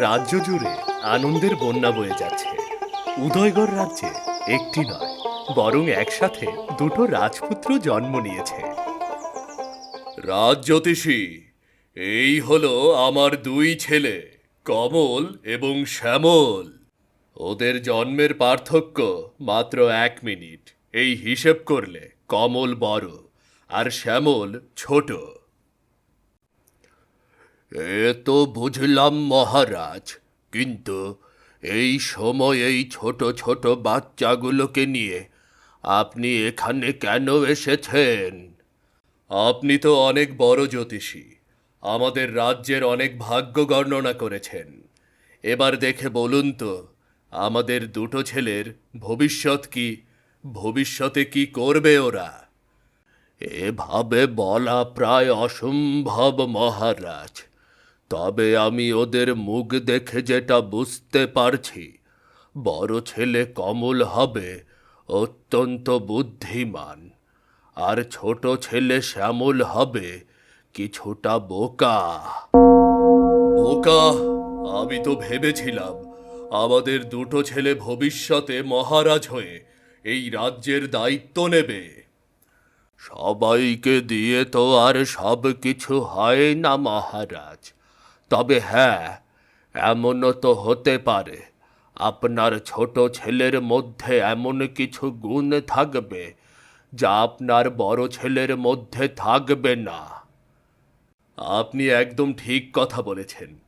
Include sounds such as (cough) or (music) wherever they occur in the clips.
রাজ্য জুড়ে আনন্দের বন্যা বয়ে যাচ্ছে। উদয়গড় রাজ্যে একটি নয়, বরং একসাথে দুটো রাজপুত্র জন্ম নিয়েছে। রাজ্যোতিষী এই হলো আমার দুই ছেলে, কমল এবং শ্যামল। ওদের জন্মের পার্থক্য মাত্র এক মিনিট। এই হিসেব করলে কমল বড় আর শ্যামল ছোট। এ তো বুঝলাম মহারাজ, কিন্তু এই সময় এই ছোট ছোট বাচ্চাগুলোকে নিয়ে আপনি এখানে কেন এসেছেন? আপনি তো অনেক বড় জ্যোতিষী, আমাদের রাজ্যের অনেক ভাগ্য গণনা করেছেন। এবার দেখে বলুন তো, আমাদের দুটো ছেলের ভবিষ্যৎ কি, ভবিষ্যতে কি করবে ওরা? এভাবে বলা প্রায় অসম্ভব মহারাজ। তবে আমি ওদের মুখ দেখে যেটা বুঝতে পারছি, বড় ছেলে কমল হবে অত্যন্ত বুদ্ধিমান, আর ছোট ছেলে শ্যামল হবে কিছুটা বোকা। বোকা? আমি তো ভেবেছিলাম আমাদের দুটো ছেলে ভবিষ্যতে মহারাজ হয়ে এই রাজ্যের দায়িত্ব নেবে। সবাইকে দিয়ে তো আর সব কিছু হয় না, মহারাজ। তবে হ্যাঁ এমনও তো হতে পারে। আপনার ছোট ছেলের মধ্যে এমন কিছু গুণ থাকবে যা আপনার বড় ছেলের মধ্যে থাকবে না। আপনি একদম ঠিক কথা বলেছেন।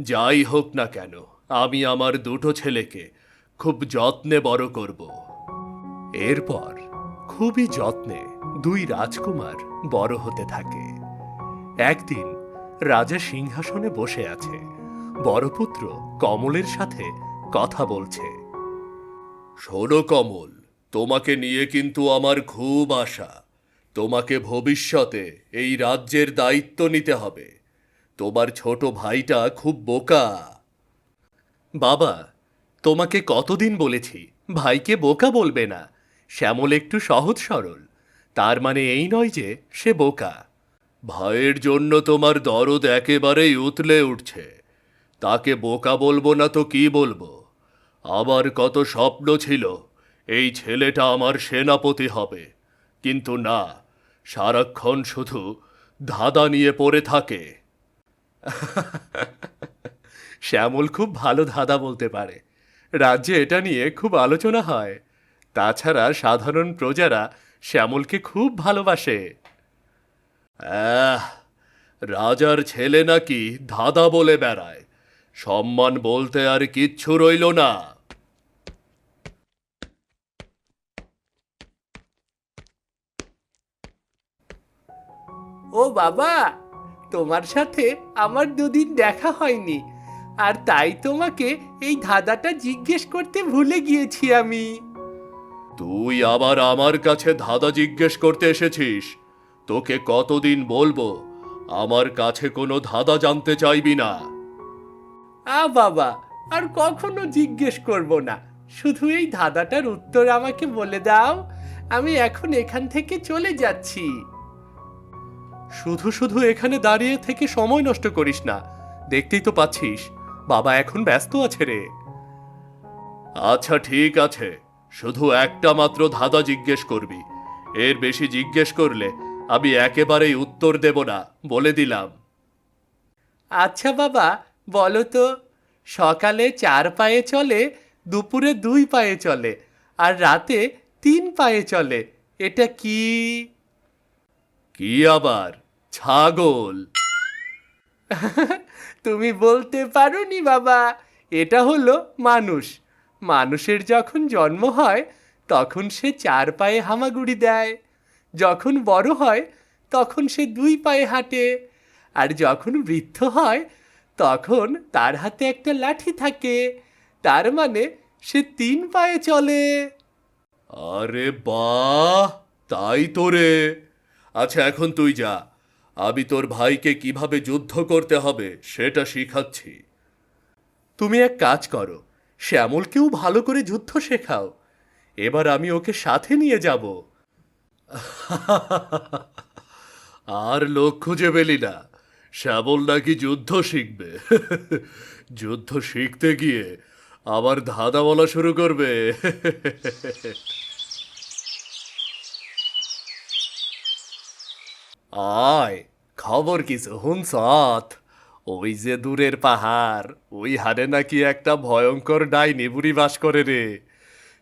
যাই হোক না কেন, আমি আমার দুটো ছেলেকে খুব যত্নে বড় করব। এরপর খুবই যত্নে দুই রাজকুমার বড় হতে থাকে। একদিন রাজা সিংহাসনে বসে আছে। বড় পুত্র কমলের সাথে কথা বলছে। শোনো কমল তোমাকে নিয়ে কিন্তু আমার খুব আশা। তোমাকে ভবিষ্যতে এই রাজ্যের দায়িত্ব নিতে হবে। তোমার ছোট ভাইটা খুব বোকা। বাবা তোমাকে কতদিন বলেছি ভাইকে বোকা বলবে না। শ্যামল একটু সহজ সরল। তার মানে এই নয় যে সে বোকা। ভাইয়ের জন্য তোমার দরদ একেবারেই উতলে উঠছে। তাকে বোকা বলব না তো কি বলব? আমার কত স্বপ্ন ছিল, এই ছেলেটা আমার সেনাপতি হবে। কিন্তু না, সারাক্ষণ শুধু ধাঁধা নিয়ে পড়ে থাকে। (laughs) শ্যামল খুব ভালো ধাঁধা বলতে পারে। রাজ্যে এটা নিয়ে খুব আলোচনা হয়। তাছাড়া সাধারণ প্রজারা শ্যামলকে খুব ভালোবাসে। আহ রাজার ছেলে নাকি ধাঁধা বলে বেড়ায়। সম্মান বলতে আর কিচ্ছু রইল না। ও বাবা তোমার সাথে আমার দুদিন দেখা হয়নি আর তাই তোমাকে এই ধাঁধাটা জিজ্ঞেস করতে ভুলে গিয়েছি আমি। তুই আবার আমার কাছে ধাঁধা জিজ্ঞেস করতে এসেছিস? তোকে কতদিন বলব? আমার কাছে কোনো ধাঁধা জানতে চাইবি না। আ বাবা আর কখনো জিজ্ঞেস করব না। শুধু এই ধাঁধাটার উত্তর আমাকে বলে দাও। আমি এখন এখান থেকে চলে যাচ্ছি। শুধু শুধু এখানে দাঁড়িয়ে থেকে সময় নষ্ট করিস না। দেখতেই তো পাচ্ছিস বাবা এখন ব্যস্ত আছে রে। আচ্ছা ঠিক আছে। শুধু একটা মাত্র ধাঁধা জিজ্ঞেস করবি। এর বেশি জিজ্ঞেস করলে আমি একেবারেই উত্তর দেব না বলে দিলাম। আচ্ছা বাবা বলো তো সকালে চার পায়ে চলে দুপুরে দুই পায়ে চলে আর রাতে তিন পায়ে চলে এটা কি? কি আবার? ছাগল। (laughs) তুমি বলতে পারোনি বাবা এটা হলো মানুষ। মানুষের যখন জন্ম হয় তখন সে চার পায়ে হামাগুড়ি দেয়। যখন বড় হয় তখন সে দুই পায়ে হাঁটে। আর যখন বৃদ্ধ হয় তখন তার হাতে একটা লাঠি থাকে। তার মানে সে তিন পায়ে চলে। আরে বাহ! তাই তো রে। আচ্ছা এখন তুই যা। আমি তোর ভাইকে কীভাবে যুদ্ধ করতে হবে সেটা শিখাচ্ছি। তুমি এক কাজ করো শ্যামলকেও ভালো করে যুদ্ধ শেখাও। এবার আমি ওকে সাথে নিয়ে যাব। আর লোক খুঁজে পেলি না। শ্যামল নাকি যুদ্ধ শিখবে। যুদ্ধ শিখতে গিয়ে আবার ধাঁধা বলা শুরু করবে। আয়, খবর কিছু হুনসত ওই যে দূরের পাহাড় ওই হারে নাকি একটা ভয়ঙ্কর ডাইনি বুড়ি বাস করে রে।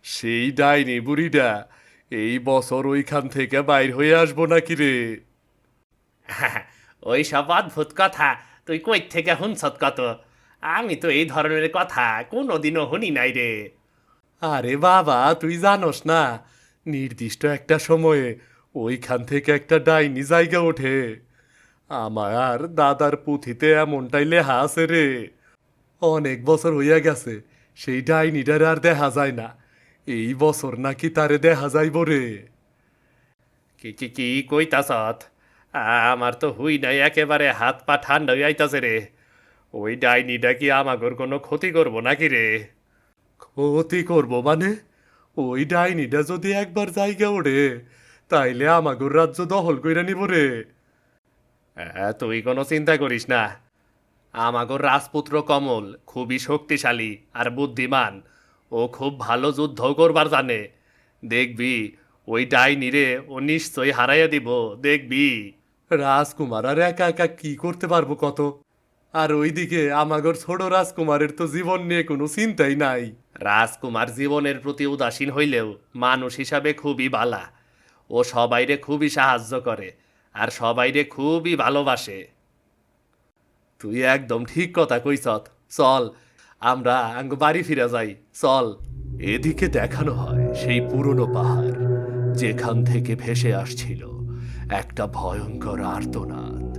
সেই ডাইনি বুড়িটা এই বছর ওইখান থেকে বাইর হয়ে আসব নাকি রে? (laughs) ওই সব অদ্ভুত কথা তুই কই থেকে হুনছত কত? আমি তো এই ধরনের কথা কোনোদিনও শুনি নাই রে। আরে বাবা তুই জানোস না নির্দিষ্ট একটা সময়ে ওইখান থেকে একটা ডাইনি জায়গা ওঠে। আমার দাদার পুঁথিতে এমনটাই লেহা আছে রে। অনেক বছর হইয়া গেছে সেই ডাইনিটার আর দেখা যায় না। এই বছর নাকি তারে দেখা যাইব রে। কি কি কি কইতাছত? আমার তো হুই নাই একেবারে হাত পা ঠান্ডা হয়ে আইতাছে রে। ওই ডাইনিটা কি আমাগর কোনো ক্ষতি করব নাকি রে? ক্ষতি করব মানে? ওই ডাইনিটা যদি একবার জায়গা ওঠে তাইলে আমাগর রাজ্য দখল কইরা নিব রে। তুই কোনো চিন্তা করিস না। আমাগর রাজপুত্র কমল খুবই শক্তিশালী আর বুদ্ধিমান। ও খুব ভালো যুদ্ধ করবার জানে। দেখবি ওই ডাইনি রে ও নিশ্চয়ই হারাইয়া দিব দেখবি। রাজকুমার আর একা একা কি করতে পারব কত? আর ওইদিকে আমাগর ছোট রাজকুমারের তো জীবন নিয়ে কোনো চিন্তাই নাই। রাজকুমার জীবনের প্রতি উদাসীন হইলেও মানুষ হিসাবে খুবই বালা। ও সবাইরে খুবই সাহায্য করে আর সবাইরে খুবই ভালোবাসে। তুই একদম ঠিক কথা কইছত চল আমরা আঙ্গ বাড়ি ফিরে যাই, চল। এদিকে দেখানো হয় সেই পুরনো পাহাড়, যেখান থেকে ভেসে আসছিল একটা ভয়ঙ্কর আর্তনাদ।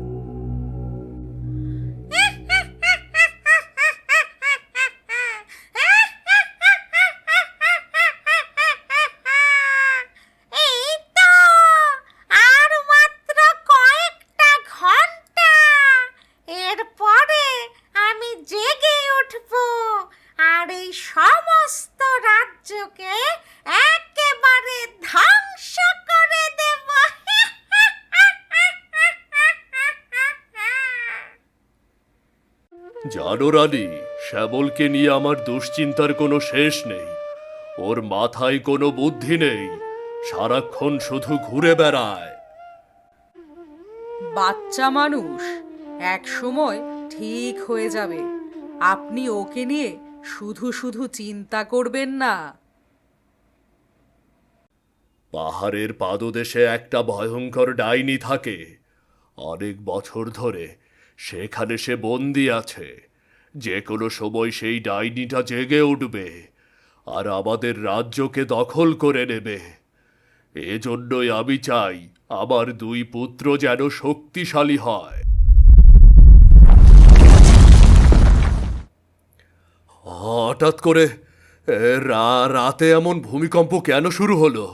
জানো রানী শ্যামলকে নিয়ে আমার দুশ্চিন্তার কোনো শেষ নেই। ওর মাথায় কোনো বুদ্ধি নেই। সারাক্ষণ শুধু ঘুরে বেড়ায়। বাচ্চা মানুষ এক সময় ঠিক হয়ে যাবে। আপনি ওকে নিয়ে শুধু শুধু চিন্তা করবেন না। পাহাড়ের পাদদেশে একটা ভয়ঙ্কর ডাইনি থাকে। অনেক বছর ধরে সেখানে সে বন্দি আছে। যে কোনো সময় সেই ডাইনিটা জেগে উঠবে আর আমাদের রাজ্যকে দখল করে নেবে। এজন্যই আমি চাই আমার দুই পুত্র যেন শক্তিশালী হয়। হঠাৎ করে রাতে এমন ভূমিকম্প কেন শুরু হলো?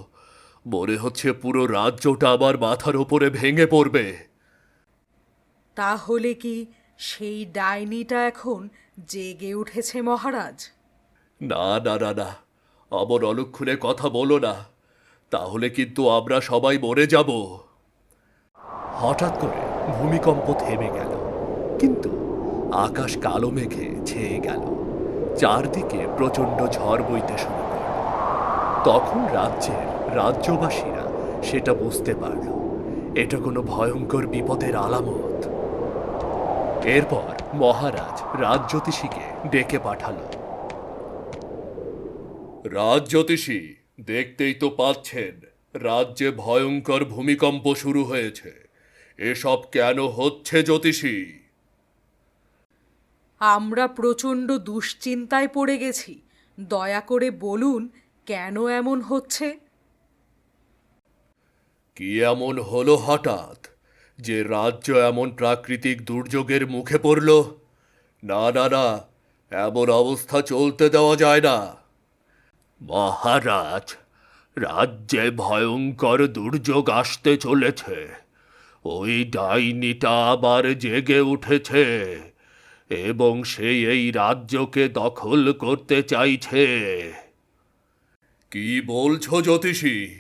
মনে হচ্ছে পুরো রাজ্যটা আবার মাথার ওপরে ভেঙে পড়বে। তাহলে কি সেই ডাইনিটা এখন জেগে উঠেছে মহারাজ। না না না না, অমন অলক্ষণে কথা বলো না। তাহলে কিন্তু আমরা সবাই মরে যাব। হঠাৎ করে ভূমিকম্প থেমে গেল, কিন্তু আকাশ কালো মেঘে ছেয়ে গেল। চারদিকে প্রচণ্ড ঝড় বইতে শুরু করল। তখন রাজ্যের রাজ্যবাসীরা সেটা বুঝতে পারল। এটা কোনো ভয়ঙ্কর বিপদের আলামত। এরপর মহারাজ রাজ্যোতিষীকে ডেকে পাঠালো। রাজ্যোতিষী দেখতেই তো পাচ্ছেন রাজ্যে ভয়ঙ্কর ভূমিকম্প শুরু হয়েছে। এসব কেন হচ্ছে জ্যোতিষী? আমরা প্রচণ্ড দুশ্চিন্তায় পড়ে গেছি। দয়া করে বলুন কেন এমন হচ্ছে? কি এমন হলো হঠাৎ? যে রাজ্য এমন প্রাকৃতিক দুর্যোগের মুখে পড়ল, না না না, এমন অবস্থা চলতে দেওয়া যায় না। মহারাজ, রাজ্যে ভয়ঙ্কর দুর্যোগ আসতে চলেছে। ওই ডাইনিটা আবার জেগে উঠেছে এবং সে এই রাজ্যকে দখল করতে চাইছে। কি বলছো জ্যোতিষী?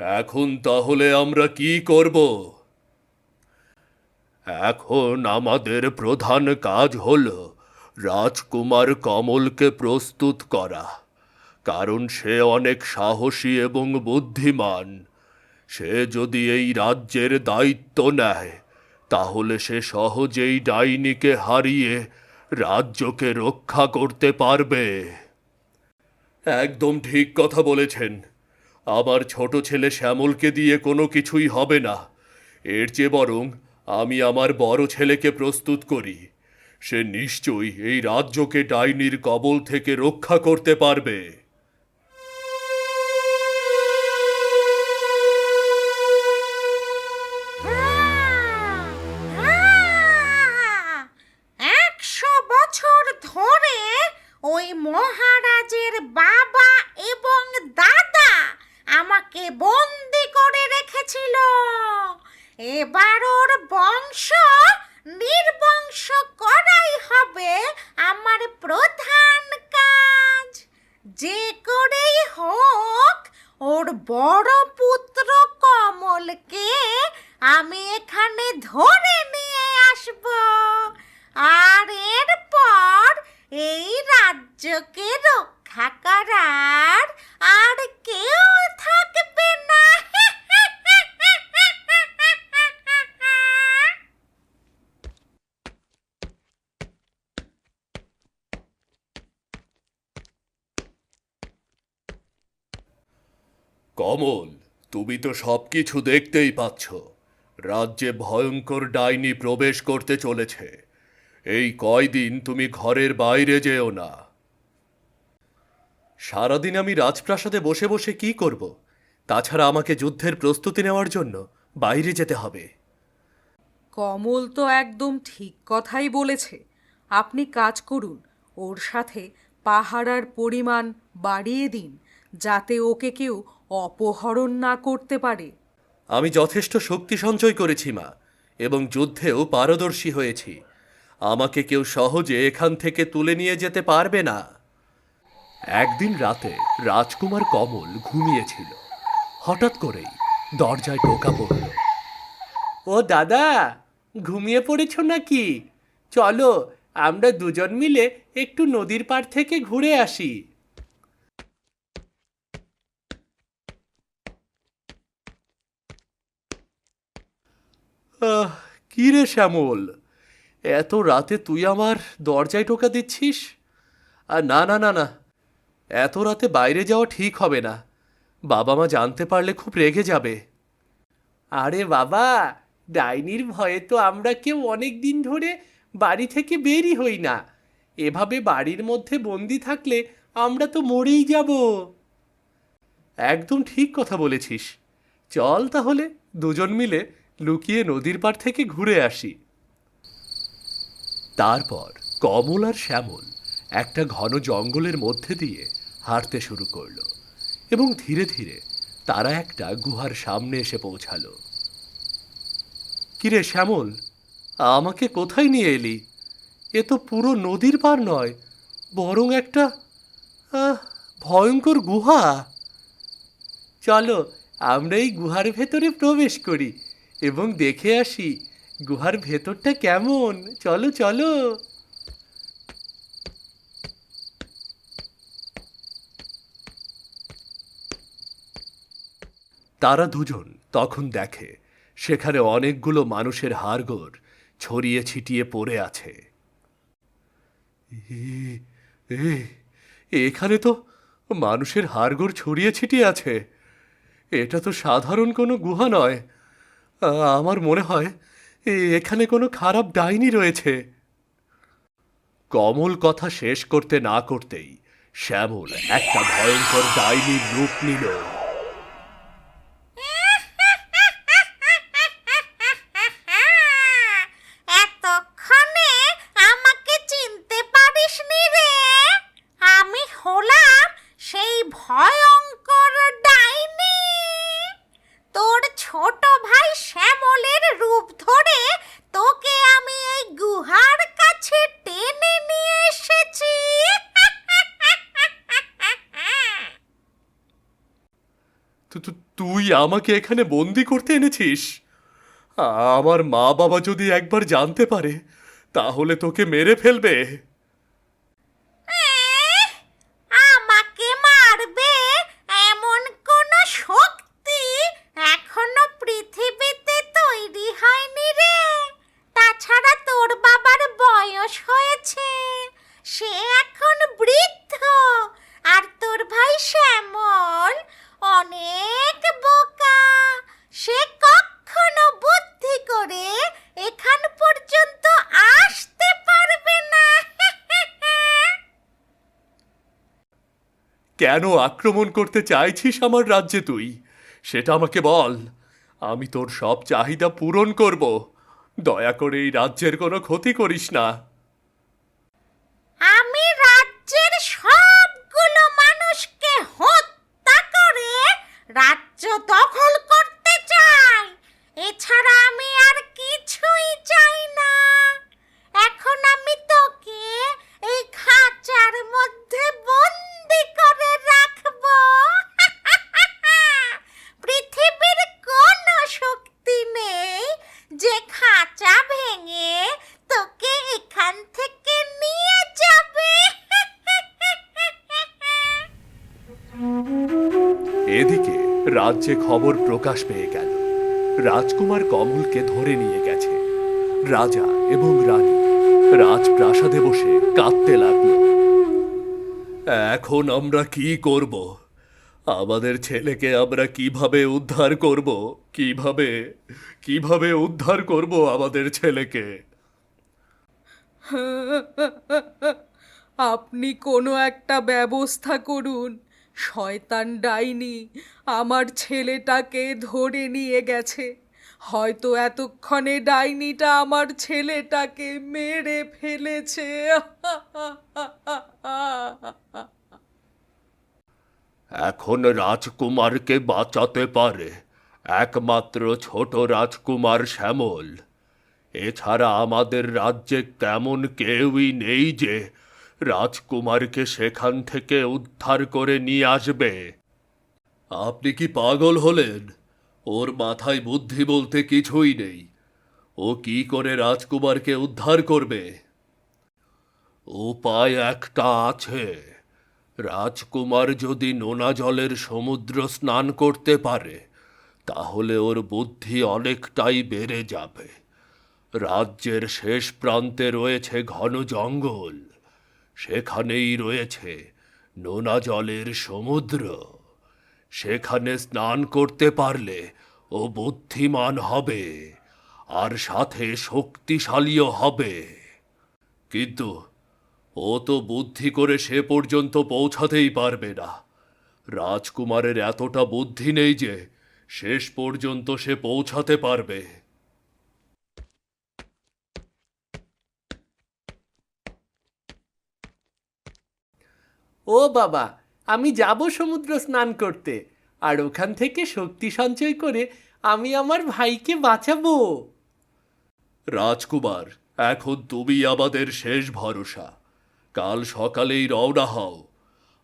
এখন তাহলে আমরা কি করব? এখন আমাদের প্রধান কাজ হল রাজকুমার কমলকে প্রস্তুত করা, কারণ সে অনেক সাহসী এবং বুদ্ধিমান। সে যদি এই রাজ্যের দায়িত্ব নেয়, তাহলে সে সহজেই ডাইনিকে হারিয়ে রাজ্যকে রক্ষা করতে পারবে। একদম ঠিক কথা বলেছেন। আমার ছোট ছেলে শ্যামলকে দিয়ে কোনো কিছুই হবে না। এর চেয়ে বরং আমি আমার বড় ছেলেকে প্রস্তুত করি। সে নিশ্চয়ই এই রাজ্যকে ডাইনির কবল থেকে রক্ষা করতে পারবে। একশো বছর ধরে ওই মহারাজের বাবা এবং দাদা আমাকে বন্দি করে রেখেছিল এবার ওর বংশ নির্বংশ করাই হবে আমার প্রধান কাজ যে করেই হোক ওর বড় পুত্র কমলকে আমি এখানে ধরে নিয়ে আসব আর এরপর এই রাজ্যকে রক্ষা করার আর কেউ থাকবে না কমল, তুমি তো সব কিছু দেখতেই পাচ্ছ। রাজ্যে ভয়ঙ্কর ডাইনি প্রবেশ করতে চলেছে। এই কয়দিন তুমি ঘরের বাইরে যেও না। সারাদিন আমি রাজপ্রাসাদে বসে বসে কি করব? তাছাড়া আমাকে যুদ্ধের প্রস্তুতি নেওয়ার জন্য বাইরে যেতে হবে। কমল তো একদম ঠিক কথাই বলেছে। আপনি কাজ করুন, ওর সাথে পাহারার পরিমাণ বাড়িয়ে দিন, যাতে ওকে কেউ অপহরণ না করতে পারে। আমি যথেষ্ট শক্তি সঞ্চয় করেছি মা এবং যুদ্ধেও পারদর্শী হয়েছি। আমাকে কেউ সহজে এখান থেকে তুলে নিয়ে যেতে পারবে না। একদিন রাতে রাজকুমার কমল ঘুমিয়েছিল। হঠাৎ করেই দরজায় টোকা পড়ল। ও দাদা ঘুমিয়ে পড়েছ নাকি? চলো আমরা দুজন মিলে একটু নদীর পাড় থেকে ঘুরে আসি। কি রে শ্যামল? এত রাতে তুই আমার দরজায় টোকা দিচ্ছিস? আর না না না না এত রাতে বাইরে যাওয়া ঠিক হবে না। বাবা মা জানতে পারলে খুব রেগে যাবে। আরে বাবা ডাইনির ভয়ে তো আমরা কেউ অনেক দিন ধরে বাড়ি থেকে বেরই হই না। এভাবে বাড়ির মধ্যে বন্দি থাকলে আমরা তো মরেই যাব। একদম ঠিক কথা বলেছিস। চল তাহলে দুজন মিলে লুকিয়ে নদীর পার থেকে ঘুরে আসি। তারপর কমল আর শ্যামল একটা ঘন জঙ্গলের মধ্যে দিয়ে হাঁটতে শুরু করল এবং ধীরে ধীরে তারা একটা গুহার সামনে এসে পৌঁছালো। কিরে শ্যামল, আমাকে কোথায় নিয়ে এলি? এ তো পুরো নদীর পার নয়, বরং একটা ভয়ঙ্কর গুহা। চলো, আমরা এই গুহার ভেতরে প্রবেশ করি। এবং দেখে আসি গুহার ভেতরটা কেমন। চলো চলো। তারা দুজন তখন দেখে সেখানে অনেকগুলো মানুষের হাড়গোড় ছড়িয়ে ছিটিয়ে পড়ে আছে। এখানে তো মানুষের হাড়গোড় ছড়িয়ে ছিটিয়ে আছে। এটা তো সাধারণ কোনো গুহা নয়। আমার মনে হয় এখানে কোনো খারাপ ডাইনি রয়েছে। কমল কথা শেষ করতে না করতেই শ্যামল একটা ভয়ঙ্কর ডাইনির রূপ নিল এতক্ষণে আমাকে চিনতে পারিসনি রে আমি হলাম সেই ভয়ঙ্কর ডাইনি তোর ছোট ভাই শ্যামলের রূপ ধরে তোকে আমি এই গুহার কাছে টেনে নিয়ে এসেছি তু- তু- তুই আমাকে এখানে বন্দি করতে এনেছিস? আমার মা বাবা যদি একবার জানতে পারে, তাহলে তোকে মেরে ফেলবে। কেন আক্রমণ করতে চাইছিস আমার রাজ্যে তুই? সেটা আমাকে বল। আমি তোর সব চাহিদা পূরণ করব। দয়া করে এই রাজ্যের কোনো ক্ষতি করিস না। এদিকে রাজ্যে খবর প্রকাশ পেয়ে গেল। রাজকুমার কমলকে ধরে নিয়ে গেছে। রাজা এবং রানী রাজপ্রাসাদে বসে কাঁদতে লাগল। এখন আমরা কি করব? আমাদের ছেলেকে আমরা কীভাবে উদ্ধার করব? কীভাবে কীভাবে উদ্ধার করব আমাদের ছেলেকে? আপনি কোনো একটা ব্যবস্থা করুন। শয়তান ডাইনি, আমার ছেলেটাকে ধরে নিয়ে গেছে। হয়তো এতক্ষণে ডাইনিটা আমার ছেলেটাকে মেরে ফেলেছে। এখন রাজকুমারকে বাঁচাতে পারে একমাত্র ছোট রাজকুমার শ্যামল। এছাড়া আমাদের রাজ্যে তেমন কেউই নেই যে রাজকুমারকে সেখান থেকে উদ্ধার করে নিয়ে আসবে। আপনি কি পাগল হলেন? ওর মাথায় বুদ্ধি বলতে কিছুই নেই। ও কি করে রাজকুমারকে উদ্ধার করবে? উপায় একটা আছে। রাজকুমার যদি নোনা জলের সমুদ্র স্নান করতে পারে, তাহলে ওর বুদ্ধি অনেকটাই বেড়ে যাবে। রাজ্যের শেষ প্রান্তে রয়েছে ঘন জঙ্গল। সেখানেই রয়েছে নোনা জলের সমুদ্র। সেখানে স্নান করতে পারলে ও বুদ্ধিমান হবে, আর সাথে শক্তিশালীও হবে। কিন্তু ও তো বুদ্ধি করে সে পর্যন্ত পৌঁছাতেই পারবে না। রাজকুমারের এতটা বুদ্ধি নেই যে শেষ পর্যন্ত সে পৌঁছাতে পারবে। ও বাবা আমি যাব সমুদ্র স্নান করতে। আর ওখান থেকে শক্তি সঞ্চয় করে আমি আমার ভাইকে বাঁচাবো। রাজকুমার এখন তুমি আমাদের শেষ ভরসা। কাল সকালেই রওনা হও।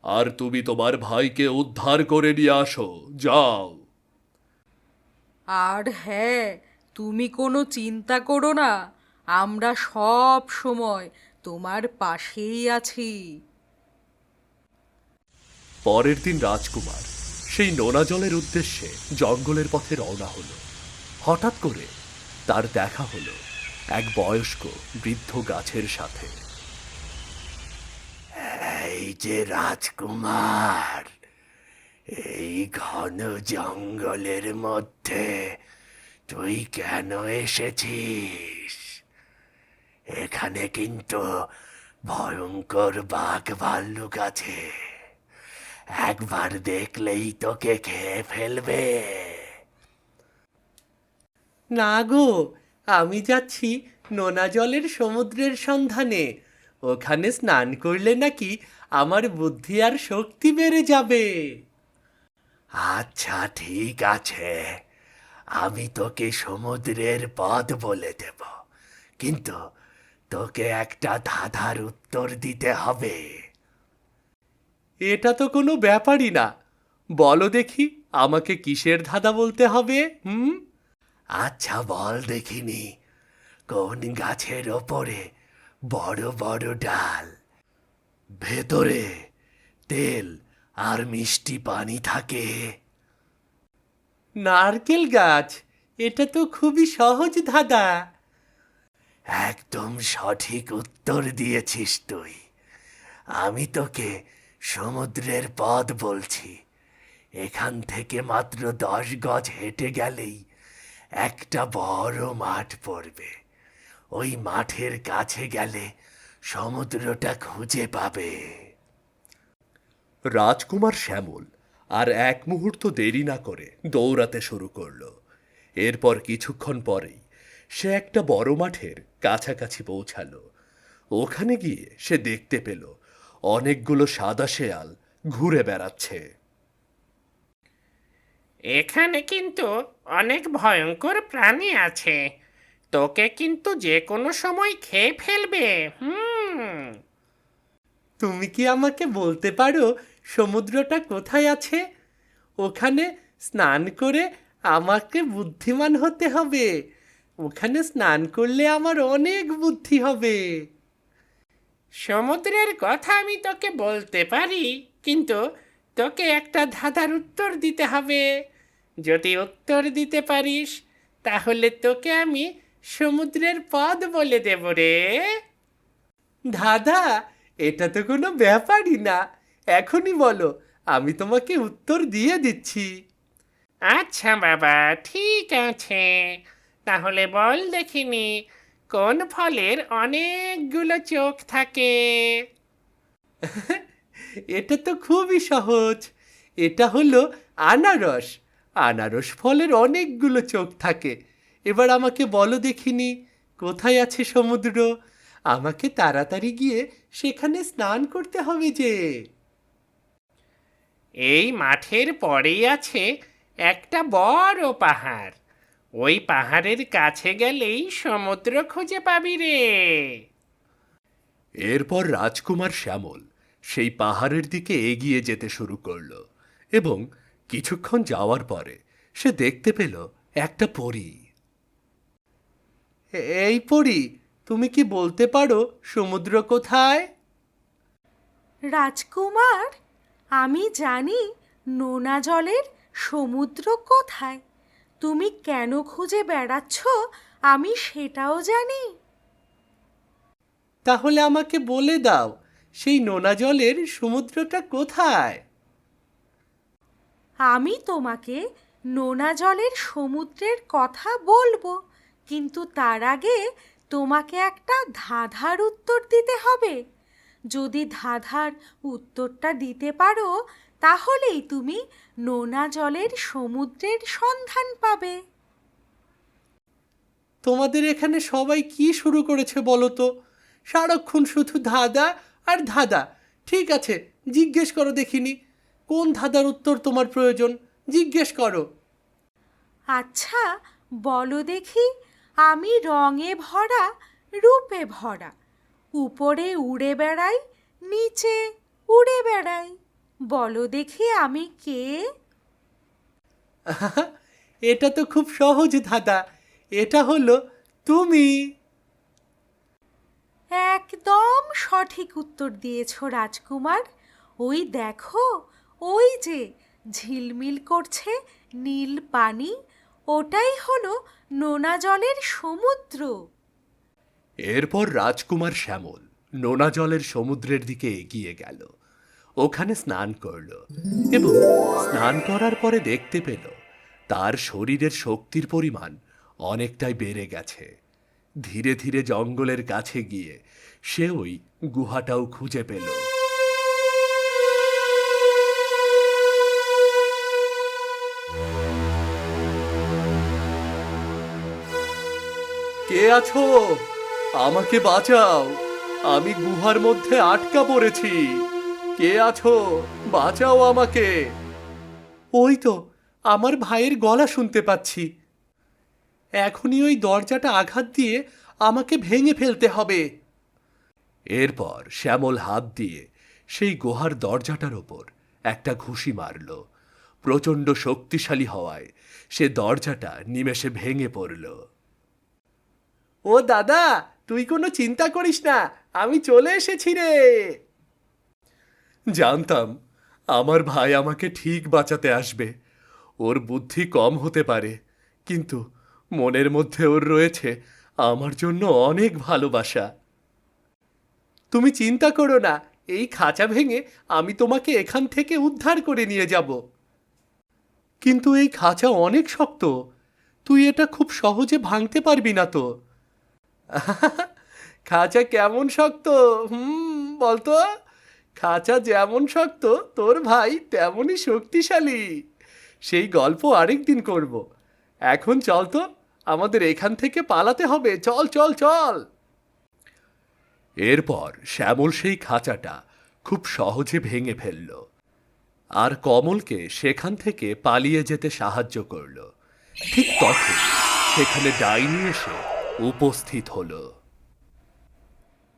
আর তুমি তোমার ভাইকে উদ্ধার করে নিয়ে আসো। যাও। আর হ্যাঁ তুমি কোনো চিন্তা করো না। আমরা সব সময় তোমার পাশেই আছি। পরের দিন রাজকুমার সেই নোনা জলের উদ্দেশ্যে জঙ্গলের পথে রওনা হলো। হঠাৎ করে তার দেখা হলো এক বয়স্ক বৃদ্ধ গাছের সাথে। এই যে রাজকুমার, এই ঘন জঙ্গলের মধ্যে তুই কেন এসেছিস? এখানে কিন্তু ভয়ঙ্কর বাঘ ভাল্লুক আছে। একবার দেখলেই তোকে খেয়ে ফেলবে। না গো আমি যাচ্ছি নোনা জলের সমুদ্রের সন্ধানে। ওখানে স্নান করলে নাকি আমার বুদ্ধি আর শক্তি বেড়ে যাবে। আচ্ছা ঠিক আছে। আমি তোকে সমুদ্রের পথ বলে দেব। কিন্তু তোকে একটা ধাঁধার উত্তর দিতে হবে। এটা তো কোনো ব্যাপারই না। বলো দেখি আমাকে কিসের ধাঁধা বলতে হবে হুম? আচ্ছা বল দেখিনি কোন গাছের ওপরে বড় বড় ডাল? ভেতরে তেল আর মিষ্টি পানি থাকে। নারকেল গাছ এটা তো খুবই সহজ ধাঁধা। একদম সঠিক উত্তর দিয়েছিস তুই। আমি তোকে সমুদ্রের পথ বলছি। এখান থেকে মাত্র দশ গজ হেঁটে গেলেই একটা বড় মাঠ পড়বে। ওই মাঠের কাছে গেলে সমুদ্রটা খুঁজে পাবে। রাজকুমার শ্যামল আর এক মুহূর্ত দেরি না করে দৌড়াতে শুরু করল। এরপর কিছুক্ষণ পরেই সে একটা বড় মাঠের কাছাকাছি পৌঁছালো। ওখানে গিয়ে সে দেখতে পেল অনেকগুলো সাদা শেয়াল ঘুরে বেড়াচ্ছে। এখানে কিন্তু অনেক ভয়ঙ্কর প্রাণী আছে। তোকে কিন্তু যে কোনো সময় খেয়ে ফেলবে। হুম। তুমি কি আমাকে বলতে পারো সমুদ্রটা কোথায় আছে? ওখানে স্নান করে আমাকে বুদ্ধিমান হতে হবে। ওখানে স্নান করলে আমার অনেক বুদ্ধি হবে। সমুদ্রের কথা আমি তোকে বলতে পারি কিন্তু তোকে একটা ধাঁধার উত্তর দিতে হবে। যদি উত্তর দিতে পারিস তাহলে তোকে আমি সমুদ্রের পথ বলে দেব রে। ধাঁধা এটা তো কোনো ব্যাপারই না। এখনই বলো আমি তোমাকে উত্তর দিয়ে দিচ্ছি। আচ্ছা বাবা ঠিক আছে। তাহলে বল দেখিনি কোন ফলের অনেকগুলো চোখ থাকে। (laughs) এটা তো খুবই সহজ। এটা হলো আনারস। আনারস ফলের অনেকগুলো চোখ থাকে। এবার আমাকে বলো দেখিনি কোথায় আছে সমুদ্র? আমাকে তাড়াতাড়ি গিয়ে সেখানে স্নান করতে হবে যে। এই মাঠের পরেই আছে একটা বড় পাহাড়। ওই পাহাড়ের কাছে গেলেই সমুদ্র খুঁজে পাবি রে। এরপর রাজকুমার শ্যামল সেই পাহাড়ের দিকে এগিয়ে যেতে শুরু করল এবং কিছুক্ষণ যাওয়ার পরে সে দেখতে পেল একটা পরী। এই পড়ি তুমি কি বলতে পারো সমুদ্র কোথায়? রাজকুমার আমি জানি নোনা জলের সমুদ্র কোথায়। তুমি কেন খুঁজে বেড়াচ্ছ? আমি সেটাও জানি। তাহলে আমাকে বলে দাও সেই নোনা জলের সমুদ্রটা কোথায়? আমি তোমাকে নোনা জলের সমুদ্রের কথা বলব কিন্তু তার আগে তোমাকে একটা ধাঁধার উত্তর দিতে হবে। যদি ধাঁধার উত্তরটা দিতে পারো তাহলেই তুমি নোনা জলের সমুদ্রের সন্ধান পাবে। তোমাদের এখানে সবাই কি শুরু করেছে বলো তো? সারাক্ষণ শুধু ধাঁধা আর ধাঁধা। ঠিক আছে জিজ্ঞেস করো দেখিনি। কোন ধাঁধার উত্তর তোমার প্রয়োজন? জিজ্ঞেস করো। আচ্ছা বলো দেখি আমি রঙে ভরা রূপে ভরা। উপরে উড়ে বেড়াই নিচে উড়ে বেড়াই। বলো দেখি আমি কে? (laughs) এটা তো খুব সহজ ধাঁধা এটা হলো তুমি। একদম সঠিক উত্তর দিয়েছ রাজকুমার। ওই দেখো ওই যে ঝিলমিল করছে নীল পানি ওটাই হলো নোনা জলের সমুদ্র। এরপর রাজকুমার শ্যামল নোনা জলের সমুদ্রের দিকে এগিয়ে গেল। ওখানে স্নান করল এবং স্নান করার পরে দেখতে পেল তার শরীরের শক্তির পরিমাণ অনেকটাই বেড়ে গেছে। ধীরে ধীরে জঙ্গলের কাছে গিয়ে সে ওই গুহাটাও খুঁজে পেল। কে আছো? আমাকে বাঁচাও। আমি গুহার মধ্যে আটকা পড়েছি। কে আছো? বাঁচাও আমাকে। ওই তো আমার ভাইয়ের গলা শুনতে পাচ্ছি। এখনই ওই দরজাটা আঘাত দিয়ে আমাকে ভেঙে ফেলতে হবে। এরপর শ্যামল হাত দিয়ে সেই গুহার দরজাটার ওপর একটা ঘুষি মারল। প্রচণ্ড শক্তিশালী হওয়ায় সে দরজাটা নিমেষে ভেঙে পড়ল। ও দাদা, তুই কোনো চিন্তা করিস না, আমি চলে এসেছি রে। জানতাম আমার ভাই আমাকে ঠিক বাঁচাতে আসবে। ওর বুদ্ধি কম হতে পারে, কিন্তু মনের মধ্যে ওর রয়েছে আমার জন্য অনেক ভালোবাসা। তুমি চিন্তা করো না, এই খাঁচা ভেঙে আমি তোমাকে এখান থেকে উদ্ধার করে নিয়ে যাব। কিন্তু এই খাঁচা অনেক শক্ত, তুই এটা খুব সহজে ভাঙতে পারবি না তো। (laughs) খাঁচা কেমন শক্ত, হুম, বলতো? খাঁচা যেমন শক্ত, তোর ভাই তেমনই শক্তিশালী। সেই গল্প আরেক দিন করব। এখন চল তো, আমাদের এখান থেকে পালাতে হবে। চল চল চল। এরপর শ্যামল সেই খাঁচাটা খুব সহজে ভেঙে ফেলল। আর কমলকে সেখান থেকে পালিয়ে যেতে সাহায্য করল। ঠিক তখন সেখানে ডাইনি এসে উপস্থিত হলো।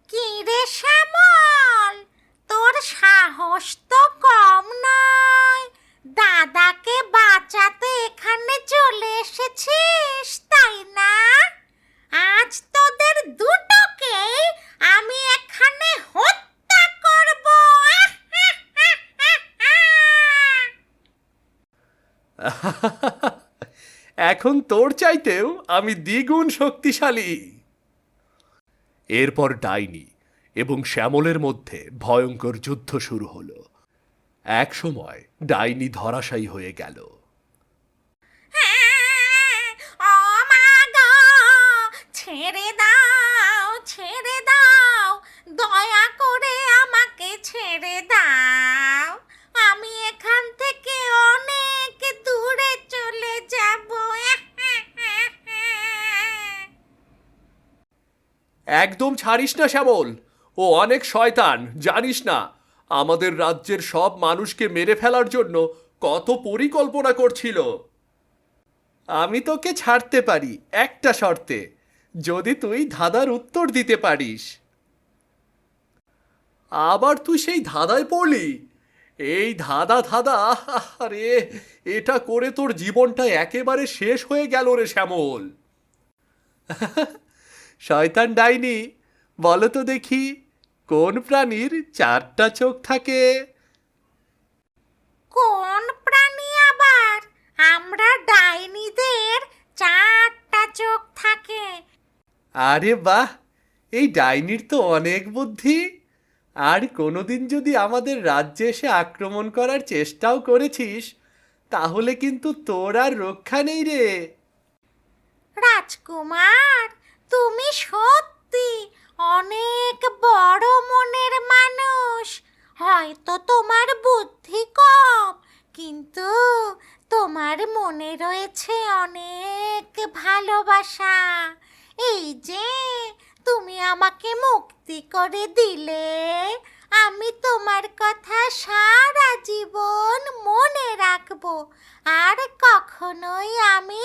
কি রে সাহস তো কম নয়। দাদাকে বাঁচাতে এখানে চলে এসেছিস, তাই না? আজ তোদের দুটোকে আমি এখানে হত্যা করব। (laughs) এখন তোর চাইতেও আমি দ্বিগুণ শক্তিশালী। এরপর ডাইনি। এবং শ্যামলের মধ্যে ভয়ঙ্কর যুদ্ধ শুরু হলো। এক সময় ডাইনি ধরাশায়ী হয়ে গেল। ছেড়ে দাও ছেড়ে দাও দয়া করে আমাকে ছেড়ে দাও। আমি এখান থেকে অনেক দূরে চলে যাব। একদম ছাড়িস না শ্যামল। ও অনেক শয়তান, জানিস না, আমাদের রাজ্যের সব মানুষকে মেরে ফেলার জন্য কত পরিকল্পনা করছিল। আমি তোকে ছাড়তে পারি, একটা শর্তে, যদি তুই ধাঁধার উত্তর দিতে পারিস। আবার তুই সেই ধাঁধায় পড়লি? এই ধাঁধা ধাঁধা আরে এটা করে তোর জীবনটা একেবারে শেষ হয়ে গেল রে শ্যামল। শয়তান ডাইনি বলো তো দেখি কোন প্রাণীর চারটা চোখ থাকে? কোন প্রাণী আবার? আমরা ডাইনিদের চারটা চোখ থাকে। আরে বাহ! এই ডাইনির তো অনেক বুদ্ধি। আর কোনোদিন যদি আমাদের রাজ্যে এসে আক্রমণ করার চেষ্টাও করেছিস তাহলে কিন্তু তোর আর রক্ষা নেই রে। রাজকুমার তুমি সত্যি অনেক বড় মনের মানুষ। হয়তো তোমার বুদ্ধি কম, কিন্তু তোমার মনে রয়েছে অনেক ভালোবাসা। এই যে, তুমি আমাকে মুক্তি করে দিলে। আমি তোমার কথা সারা জীবন মনে রাখব। আর কখনোই আমি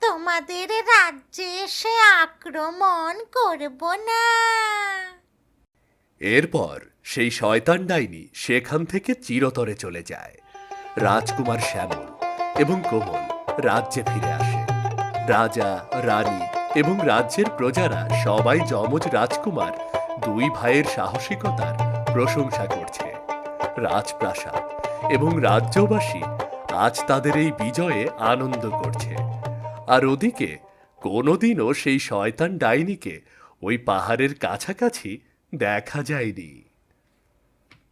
তোমাদের রাজ্যে এসে আক্রমণ করব না। এরপর সেই শয়তান ডাইনি সেখান থেকে চিরতরে চলে যায়। রাজকুমার শ্যামল এবং কোমল রাজ্যে ফিরে আসে। রাজা, রানী এবং রাজ্যের প্রজারা সবাই যমজ রাজকুমার, দুই ভাইয়ের সাহসিকতার প্রশংসা করছে। রাজপ্রাসাদ এবং রাজ্যবাসী আজ তাদের এই বিজয়ে আনন্দ করছে। আর ওদিকে কোনোদিনও সেই শয়তান ডাইনিকে ওই পাহাড়ের কাছাকাছি দেখা যায়নি।